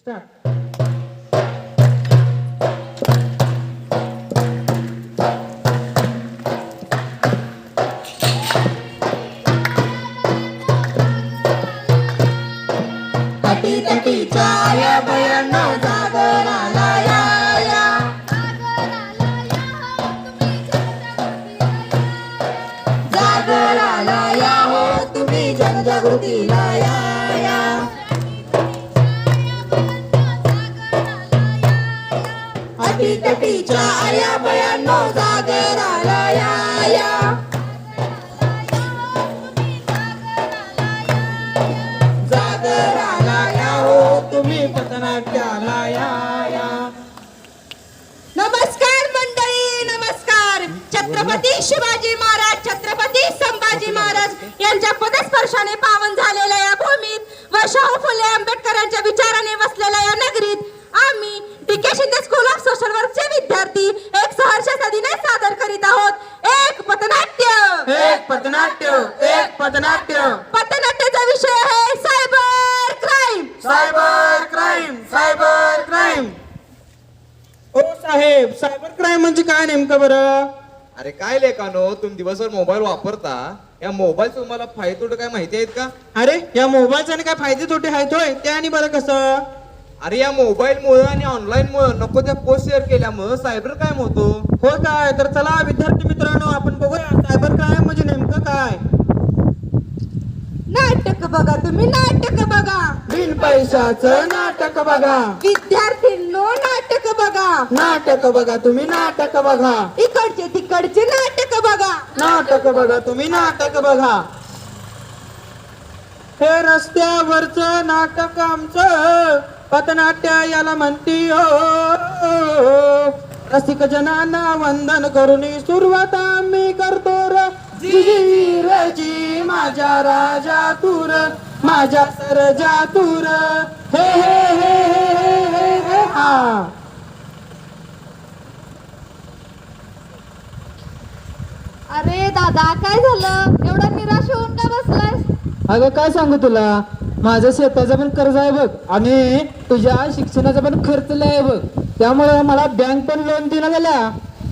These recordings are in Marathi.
स्टार्ट तटी तटीच्या आया बयांनो जागराला या या जागराला या हो तुम्ही जनजागृतीला नेमकं बरं? अरे काय लेखानो तुम्ही दिवसभर मोबाईल वापरता? या मोबाईल तुम्हाला फायदे तोटे काय माहिती आहेत का? अरे या मोबाईलचे आणि काय फायदे तोटे आहेत होय? ते आणि बरं कसं? अरे या मोबाईल मुळे आणि ऑनलाईन मुळे नको त्या पोस्ट शेअर केल्यामुळे सायबर क्राईम होतो. हो काय? तर चला विद्यार्थी मित्रांनो आपण बघूया सायबर क्राईम म्हणजे नेमकं काय? नाटक बघा तुम्ही नाटक बघा. बिन पैशाचं नाटक बघा विद्यार्थींनो नाटक बघा नाटक बघा तुम्ही नाटक बघा इकडचे तिकडचे नाटक बघा नाटक बघा तुम्ही नाटक बघा हे रस्त्यावरच नाटक आमचं पथनाट्य याला म्हणती हो रसिक जनांना वंदन करून सुरुवात आम्ही करतो र जी र जी माझ्या राजा तूर माझ्या सरजा तूर हे हे हे हे हे हे हे. अरे दादा काय झालं? एवढा निराश होऊन का बसलायस? अगं काय सांगू तुला? माझं शेताचं पण कर्ज आहे बघ आणि तुझ्या शिक्षणाचा पण खर्च लय आहे बघ. त्यामुळे मला बँक पण लोन देणं झाल्या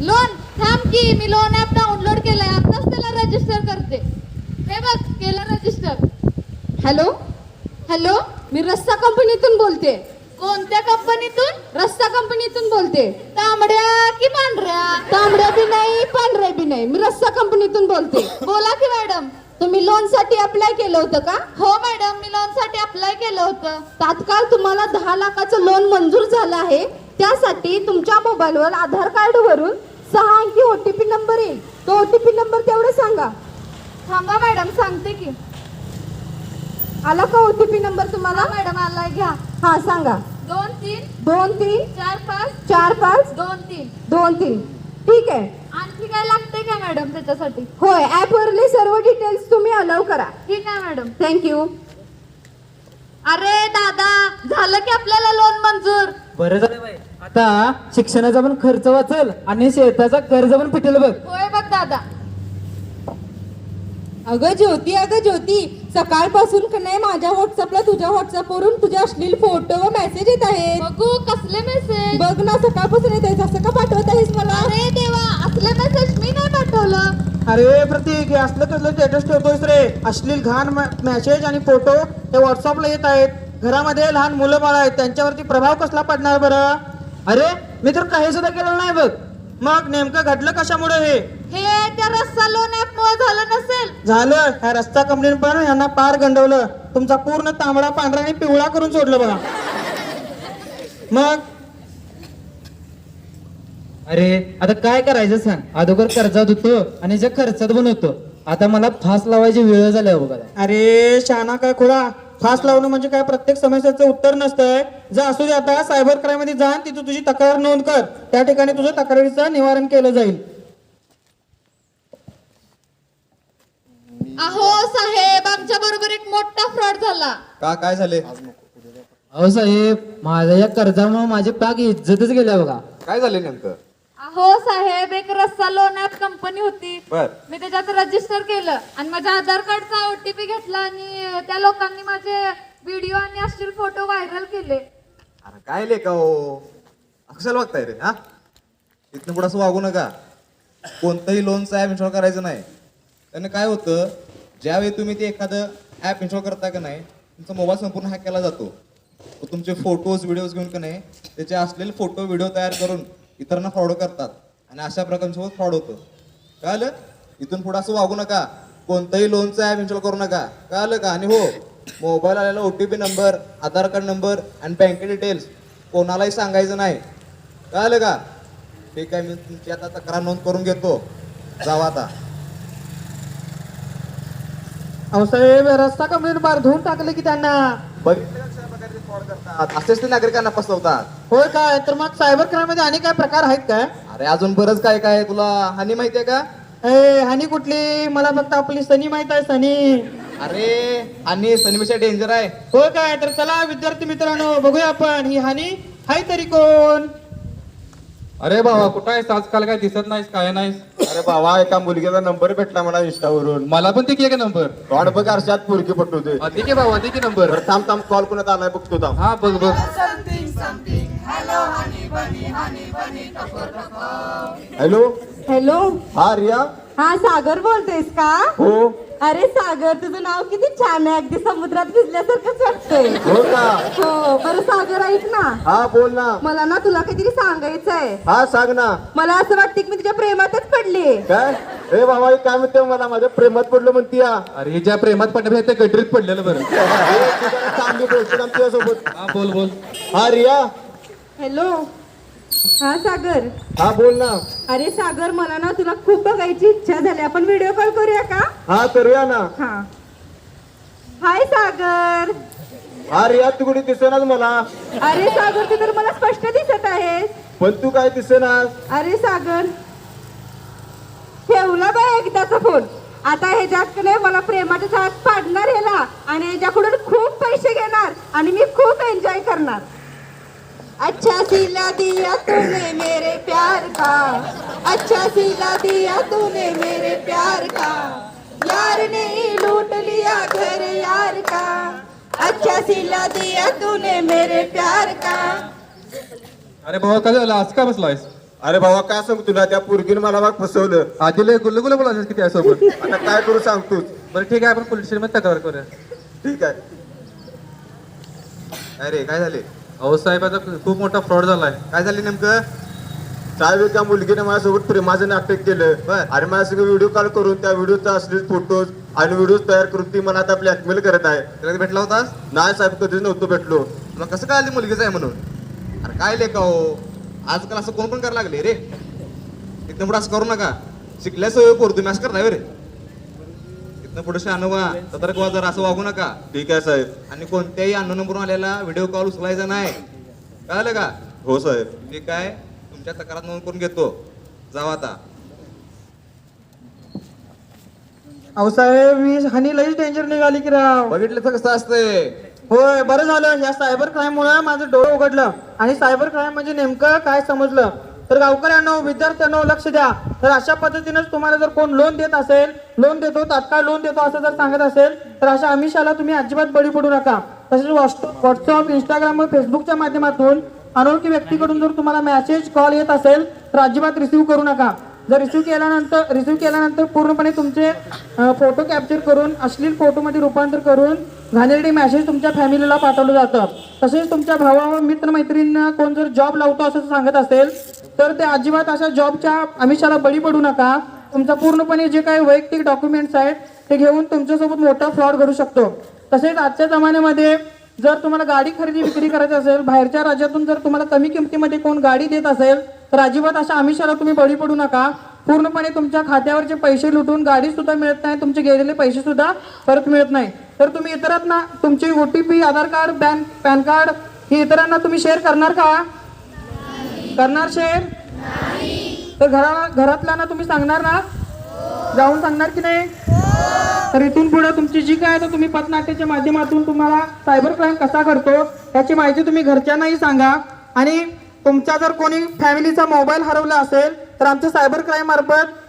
लोन थांब की मी लोन ऍप डाउनलोड केलंय. आताच त्याला रजिस्टर करते. हे बघ केलं रजिस्टर हॅलो? हॅलो? मी रस्ता कंपनीतून बोलते. कोणत्या कंपनीतून? रस्ता कंपनीतून बोलते. तांबड्या की पांढऱ्या? तांबड्या बी नाही पांढऱ्या बी नाही. मी रस्ता कंपनीतून बोलते. बोला की मॅडम. तुम्ही लोनसाठी अप्लाय केलं होतं का? हो मॅडम मी लोनसाठी अप्लाय केलं होतं. तात्काळ तुम्हाला दहा लाखाचं लोन मंजूर झालं आहे. त्यासाठी तुमच्या मोबाईलवर आधार कार्ड वरून सहा अंकी ओटीपी नंबर येईल. तो ओटीपी नंबर तेवढं सांगा. थांबा मॅडम सांगते की. आला का ओटीपी नंबर तुम्हाला? मॅडम आलाय घ्या. हा सांगा. दोन तीन. दोन तीन. चार पाच. चार पाच. दोन तीन. दोन तीन. ठीक आहे. आणखी काय लागते का मॅडम त्याच्यासाठी? होय ऍप वरले सर्व डिटेल्स तुम्ही अलाव करा. ठीक आहे मॅडम. थँक्यू अरे दादा झालं की आपल्याला लोन मंजूर? बरं झालं बाई. आता शिक्षणाचा पण खर्च वाचल आणि शेताचा कर्ज पण फिटेल बघ. होय बघ दादा. अगं ज्योती अगं ज्योती सकाळपासून का नाही माझ्या व्हॉट्सअपला तुझ्या व्हॉट्सअपवरून तुझे अश्लील फोटो व मेसेज येत आहेत. बघू कसले मेसेज बघ ना सकाळपासून येत आहेत. असं का पाठवत आहेस मला? अरे देवा असले मेसेज मी नाही पाठवलं. अरे प्रतीक हे असलं कसलं स्टेटस ठेवतोयस रे? अश्लील घाण मेसेज आणि फोटो हे व्हॉट्सअपला येत आहेत. घरामध्ये लहान मुलं बाळ आहेत. त्यांच्यावरती प्रभाव कसला पडणार बरं? अरे मी तर काही सुद्धा केलं नाही बघ. मग नेमकं घडलं कशामुळे हे? हे त्या रस्ता लोन ऍप मुळे झालं नसेल. झालं. ह्या रस्ता कंपनीने पण यांना पार गंडवलं. तुमचा पूर्ण तांबडा पांढरा आणि पिवळा करून सोडलं बघा. मग? अरे आता काय करायचं सांग? अगोदर कर्जात होतो आणि जे खर्चात पण होतो. आता मला फास लावायची वेळ झाली बघा. अरे शाना काय खुळा फास लावणं म्हणजे काय? प्रत्येक समस्याचं उत्तर नसतंय. जा असू दे आता सायबर क्राईममध्ये जा आणि तिथं तुझी तक्रार नोंद कर. त्या ठिकाणी तुझं तक्रारीचं निवारण केलं जाईल. अहो साहेब आमच्या बरोबर एक मोठा फ्रॉड झाला. का? काय झाले? अहो साहेब माझ्या या कर्जामुळे माझी पाक इज्जतच गेल्या बघा. काय झाले नेमकं? अहो साहेब एक रस्ता लोन ऍप कंपनी होती. बर. मी त्याच्यात रजिस्टर केलं आणि माझ्या आधार कार्डचा ओटीपी घेतला आणि त्या लोकांनी माझे व्हिडिओ आणि अश्लील फोटो व्हायरल केले. अरे काय लेका हो? अक्षल बघताय रे हा? इथनं पुढं असं वागू नका. कोणतंही लोनचं ॲप इन्स्टॉल करायचं नाही. त्याने काय होतं ज्यावेळी तुम्ही ते एखादं ॲप इन्स्टॉल करता का नाही तुमचा मोबाईल संपूर्ण हॅक केला जातो. तो तुमचे फोटोज व्हिडिओज घेऊन का नाही त्याचे असलेले फोटो व्हिडिओ तयार करून इतरांना फॉरवर्ड करतात. आणि अशा प्रकारांसोबत फ्रॉड होतं. कळलं? इथून पुढं असं वागू नका. कोणतंही लोनचं ॲप इन्स्टॉल करू नका. कळलं का? आणि हो मोबाईल आलेला O T P number Aadhaar card number आणि बँके डिटेल्स कोणालाही सांगायचं नाही. कळलं का? ठीक आहे मी तुमची आता तक्रार नोंद करून घेतो. जावा आता. अहो साहेब रस्ता कंप्लेंट बार धुवून टाकले की त्यांना. बघितलं करतात. असेच ते नागरिकांना फसवतात. होय काय? तर मग सायबर क्राईममध्ये आणि काय प्रकार आहेत काय? अरे अजून बरंच काय काय आहे. तुला हानी माहितीये का? ए हानी कुठली? मला फक्त आपली सनी माहीत आहे सनी. अरे हानी सनीपेक्षा डेंजर आहे. होय काय? तर चला विद्यार्थी मित्रांनो बघूया आपण. ही हानी हाय तरी कोण? अरे बाबा कुठं आहेस? आजकाल काय दिसत नाहीस काय नाहीस? अरे बाबा एका मुलगीचा नंबर भेटला मला इंस्टावरून. मला पण ते का नंबर. वाट बघ अर्षात पोरगी पटवते आहे बाबा अधिक नंबर. बरं थांब थांब कॉल कोणात आलाय बघतो थांब. हा बघ बघ. हॅलो हॅलो हा रिया हा सागर बोलतोयस का? हो. अरे सागर तुझं नाव किती छान आहे. अगदी समुद्रात भिजल्यासारखंच वाटतंय. हो का? हो बरं सागर ऐक ना. हा बोल ना. मला ना तुला काहीतरी सांगायचं आहे हा सांग ना. मला असं वाटतं की मी तुझ्या प्रेमातच पडली काय? हे बाबा हे काय म्हणते मला. माझ्या प्रेमात पडलो म्हणती या अरे ज्या प्रेमात पडण्यापेक्षा त्या गटरीत पडलेलं बरं. चांगली बोलतो ना तुझ्यासोबत हा बोल बोल. हा रिया. हॅलो हा सागर. हा बोल ना. अरे सागर मला ना तुला खूप बघायची इच्छा झाली. आपण व्हिडिओ कॉल करूया का? हा करूया ना. हा. हाय सागर. हा रिया तू कुठे दिसेनाच मला? अरे सागर तू तर मला स्पष्ट दिसत आहेस. पण तू काय दिसेनास? अरे सागर. ठेवला बाय एकदाचा फोन. आता नाही मला प्रेमाच्या हात पाडणार ह्याला. आणि ह्याच्याकडून खूप पैसे घेणार. आणि मी खूप एन्जॉय करणार. अच्छा सिला दिया तूने मेरे प्यार का। अच्छा सिला दिया तूने मेरे प्यार का। यार ने ही लूट लिया घर यार का। अच्छा सिला दिया तूने मेरे प्यार का। अरे बाबा काय झालं? आज का बसलायस? अरे बाबा काय सांगू तुला? त्या पोरगीने मला मग फसवलं. आधी लय गुल्ल गुल्ल बोलायचं किती आहे सोबत? आता काय करू सांगतोच बरं ठीक आहे आपण पोलीस स्टेशनमध्ये तक्रार करूया. ठीक आहे. अरे काय झाले? अहो साहेब आता खूप मोठा फ्रॉड झालाय. काय झाले नेमकं? साहेब त्या मुलगीने माझ्यासोबत प्रेमाचं नाटक केलं. बर. आणि माझ्या सगळं व्हिडिओ कॉल करून त्या व्हिडिओचा असलेले फोटोज आणि व्हिडिओ तयार करून ती मला आता ब्लॅकमेल करत आहे. त्याला भेटला होतास? नाही साहेब कधीच नव्हतो भेटलो. तुला कसं कळाली मुलगीच आहे म्हणून? अरे काय लेका हो? आजकाल असं कोण पण करायला लागले रे? पुढे असं करू नका. शिकल्यास पोर तुम्ही असं करणार रे. इथनं पुढे शानवा सतर्क जरा असं वागू नका. ठीक आहे साहेब. आणि कोणत्याही अन्न नंबरून आलेला व्हिडिओ कॉल उचलायचा नाही. कळलं का? हो साहेब. ठीक आहे. तुमच्या तक्रार नोंद करून घेतो. जावा आता. अहो साहेब मी हानी लईच डेंजर निघाली की राव. बघितलं तर कसं असतंय? होय बरं झालं. या सायबर क्राईम मुळे माझं डोळं उघडलं. आणि सायबर क्राईम म्हणजे नेमकं काय समजलं? तर गावकऱ्यांनो विद्यार्थ्यांनो लक्ष द्या. तर अशा पद्धतीनेच तुम्हाला जर कोण लोन देत असेल लोन देतो तात्काळ लोन देतो असं जर सांगत असेल तर अशा अमिषाला तुम्ही अजिबात बळी पडू नका. तसेच व्हॉट्सअप इंस्टाग्राम व फेसबुकच्या माध्यमातून अनोळखी व्यक्तीकडून जर तुम्हाला मेसेज कॉल येत असेल तर अजिबात रिसिव्ह करू नका. जर रिसिव्ह केल्यानंतर रिसिव्ह केल्यानंतर पूर्णपणे तुमचे फोटो कॅप्चर करून अश्लील फोटोमध्ये रूपांतर करून घाणेरडी मेसेज तुमच्या फॅमिलीला पाठवलं जातं. तसेच तुमच्या भावा व मित्रमैत्रिणींना कोण जर जॉब लावतो असं सांगत असेल तर ते अजिबात अशा जॉबच्या आमिषाला बळी पडू नका. तुमचा पूर्णपणे जे काही वैयक्तिक डॉक्युमेंट्स आहेत ते घेऊन तुमच्यासोबत मोठा फ्रॉड घडू शकतो. तसेच आजच्या जमान्यामध्ये जर तुम्हाला गाडी खरेदी विक्री करायची असेल बाहेरच्या राज्यातून जर तुम्हाला कमी किमतीमध्ये कोण गाडी देत असेल तर अजिबात अशा आमिषाला तुम्ही बळी पडू नका. पूर्णपणे तुमच्या खात्यावरचे पैसे लुटून गाडी सुद्धा मिळत नाही तुमचे गेलेले पैसे सुद्धा परत मिळत नाही. तर तुम्ही इतरांना तुमची O T P Aadhaar card bank PAN card हे इतरांना तुम्ही शेअर करणार का? करणार शेअर तर घरा घरातल्यांना तुम्ही सांगणार ना? जाऊन सांगणार की नाही? तर इथून पुढे तुमची जी काय तर तुम्ही पथनाट्याच्या माध्यमातून तुम्हाला सायबर क्राईम कसा करतो याची माहिती तुम्ही घरच्यांनाही सांगा. आणि तुमचा जर कोणी फॅमिलीचा मोबाईल हरवला असेल तर आमचं सायबर क्राईम मार्फत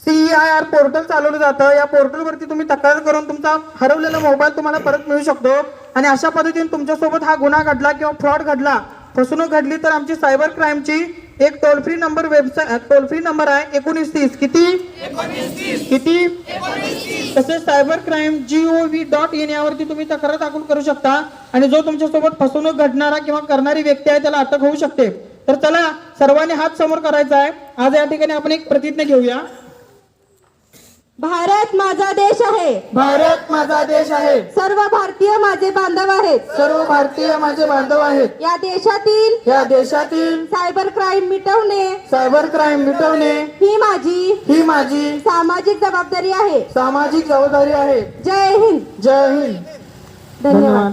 C E I R portal चालवलं जातं. या पोर्टलवरती तुम्ही तक्रार करून तुमचा हरवलेला मोबाईल तुम्हाला परत मिळू शकतो. आणि अशा पद्धतीने तुमच्यासोबत हा गुन्हा घडला किंवा फ्रॉड घडला फसवणूक घडली तर आमची सायबर क्राईमची एक toll free number website toll free number आहे एकोणीस तीस. किती? किती? तसेच cyber crime G O V dot in यावरती तुम्ही तक्रार दाखल करू शकता. आणि जो तुमच्यासोबत फसवणूक घडणारा किंवा करणारी व्यक्ती आहे त्याला अटक होऊ शकते. तर चला सर्वांनी हात समोर करायचा आहे. आज या ठिकाणी आपण एक प्रतिज्ञा घेऊया. भारत माझा देश आहे. भारत माझा देश आहे. सर्व भारतीय माझे बांधव आहेत. सर्व भारतीय माझे बांधव आहेत. या देशातील या देशातील सायबर क्राईम मिटवणे सायबर क्राईम मिटवणे ही माझी ही माझी सामाजिक जबाबदारी आहे. सामाजिक जबाबदारी आहे. जय हिंद. जय हिंद. धन्यवाद.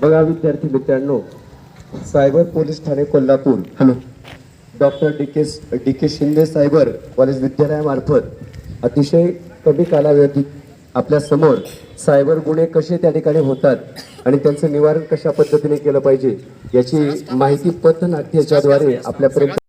बघा विद्यार्थी मित्रांनो cyber police Thane Kolhapur. Hello. Doctor D K D K Shinde cyber college विद्यालयामार्फत अतिशय कमी कालावधीत आपल्यासमोर सायबर गुन्हे कसे त्या ठिकाणी होतात आणि त्यांचं निवारण कशा पद्धतीने केलं पाहिजे याची माहिती पथनाट्याच्याद्वारे आपल्यापर्यंत